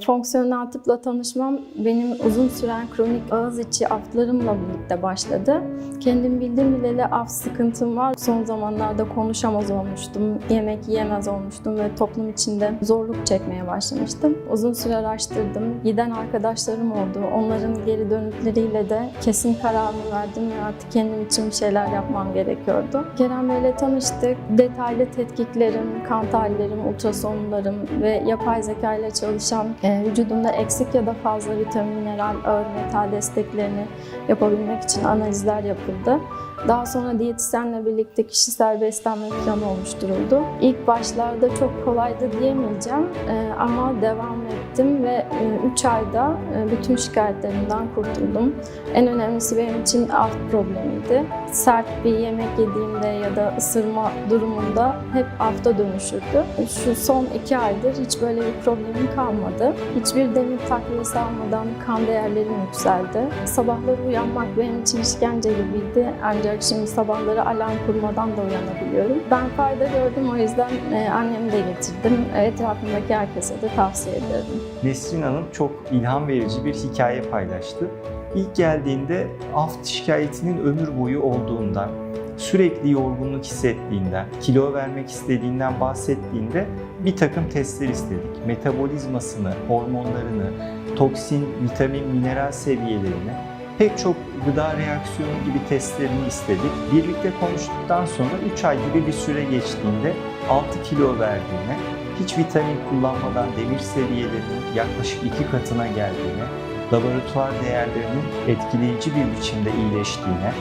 Fonksiyonel tıpla tanışmam benim uzun süren kronik ağız içi aflarımla birlikte başladı. Kendim bildim bileli af sıkıntım var. Son zamanlarda konuşamaz olmuştum, yemek yiyemez olmuştum ve toplum içinde zorluk çekmeye başlamıştım. Uzun süre araştırdım, giden arkadaşlarım oldu. Onların geri dönütleriyle de kesin kararımı verdim ve artık kendim için bir şeyler yapmam gerekiyordu. Kerem Bey'le tanıştık. Detaylı tetkiklerim, kan tahlillerim, ultrasonlarım ve yapay zeka ile çalışan vücudumda eksik ya da fazla vitamin, mineral, ağır metal desteklerini yapabilmek için analizler yapıldı. Daha sonra diyetisyenle birlikte kişisel beslenme planı oluşturuldu. İlk başlarda çok kolaydı diyemeyeceğim e, ama devam ettim ve 3 ayda e, bütün şikayetlerimden kurtuldum. En önemlisi benim için aft problemiydi. Sert bir yemek yediğimde ya da ısırma durumunda hep afta dönüşürdü. Şu son iki aydır hiç böyle bir problemim kalmadı. Hiçbir demir takviyesi almadan kan değerlerim yükseldi. Sabahları uyanmak benim için işkence gibiydi. Ancak şimdi sabahları alarm kurmadan da uyanabiliyorum. Ben fayda gördüm o yüzden e, annemi de getirdim. Etrafımdaki herkese de tavsiye ederim. Nesrin Hanım çok ilham verici bir hikaye paylaştı. İlk geldiğinde aft şikayetinin ömür boyu olduğundan, sürekli yorgunluk hissettiğinden, kilo vermek istediğinden bahsettiğinde bir takım testler istedik. Metabolizmasını, hormonlarını, toksin, vitamin, mineral seviyelerini, pek çok gıda reaksiyonu gibi testlerini istedik. Birlikte konuştuktan sonra 3 ay gibi bir süre geçtiğinde 6 kilo verdiğine, hiç vitamin kullanmadan demir seviyelerinin yaklaşık iki katına geldiğine, laboratuvar değerlerinin etkileyici bir biçimde iyileştiğine,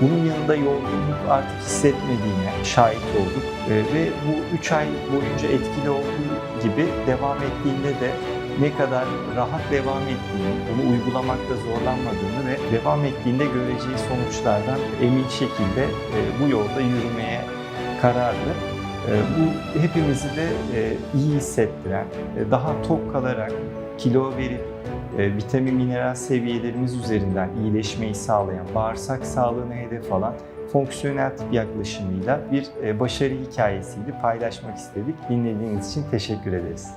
bunun yanında yorgunluk artık hissetmediğine şahit olduk Ee, ve bu 3 ay boyunca etkili olduğu gibi devam ettiğinde de ne kadar rahat devam ettiğini, bunu uygulamakta zorlanmadığını ve devam ettiğinde göreceği sonuçlardan emin şekilde e, bu yolda yürümeye kararlı. E, Bu hepimizi de e, iyi hissettiren, daha tok kalarak kilo verip e, vitamin mineral seviyelerimiz üzerinden iyileşmeyi sağlayan, bağırsak sağlığını hedef alan fonksiyonel tıp yaklaşımıyla bir e, başarı hikayesiydi paylaşmak istedik. Dinlediğiniz için teşekkür ederiz.